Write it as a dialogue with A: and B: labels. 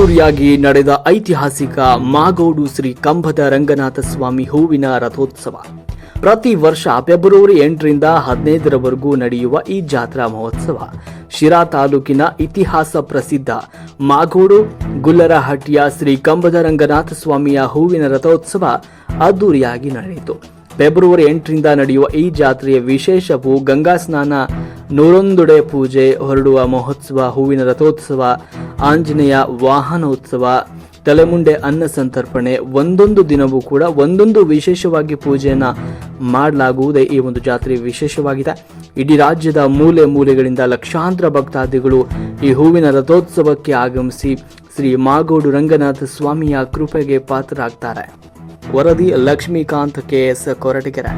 A: ಅದ್ದೂರಿಯಾಗಿ ನಡೆದ ಐತಿಹಾಸಿಕ ಮಾಗೋಡು ಶ್ರೀ ಕಂಬದ ರಂಗನಾಥ ಸ್ವಾಮಿ ಹೂವಿನ ರಥೋತ್ಸವ. ಪ್ರತಿ ವರ್ಷ ಫೆಬ್ರವರಿ ಎಂಟರಿಂದ ಹದಿನೈದರವರೆಗೂ ನಡೆಯುವ ಈ ಜಾತ್ರಾ ಮಹೋತ್ಸವ. ಶಿರಾ ತಾಲೂಕಿನ ಇತಿಹಾಸ ಪ್ರಸಿದ್ಧ ಮಾಗೋಡು, ಗುಲ್ಲರಹಟ್ಟಿಯ ಶ್ರೀ ಕಂಬದ ರಂಗನಾಥ ಸ್ವಾಮಿಯ ಹೂವಿನ ರಥೋತ್ಸವ ಅದ್ದೂರಿಯಾಗಿ ನಡೆಯಿತು. ಫೆಬ್ರವರಿ ಎಂಟರಿಂದ ನಡೆಯುವ ಈ ಜಾತ್ರೆಯ ವಿಶೇಷವು ಗಂಗಾ ಸ್ನಾನ, ನೂರೊಂದುಡೆ ಪೂಜೆ ಹೊರಡುವ ಮಹೋತ್ಸವ, ಹೂವಿನ ರಥೋತ್ಸವ ಆಂಜನೇಯ ವಾಹನೋತ್ಸವ, ತಲೆಮುಂಡೆ ಅನ್ನ ಸಂತರ್ಪಣೆ, ಒಂದೊಂದು ದಿನವೂ ಕೂಡ ಒಂದೊಂದು ವಿಶೇಷವಾಗಿ ಪೂಜೆಯನ್ನ ಮಾಡಲಾಗುವುದೇ ಈ ಒಂದು ಜಾತ್ರೆ ವಿಶೇಷವಾಗಿದೆ. ಇಡೀ ರಾಜ್ಯದ ಮೂಲೆ ಮೂಲೆಗಳಿಂದ ಲಕ್ಷಾಂತರ ಭಕ್ತಾದಿಗಳು ಈ ಹೂವಿನ ರಥೋತ್ಸವಕ್ಕೆ ಆಗಮಿಸಿ ಶ್ರೀ ಮಾಗೋಡು ರಂಗನಾಥ ಸ್ವಾಮಿಯ ಕೃಪೆಗೆ ಪಾತ್ರರಾಗ್ತಾರೆ. ವರದಿ ಲಕ್ಷ್ಮೀಕಾಂತ್ ಕೆಎಸ್ ಕೊರಟಗೆರೆ.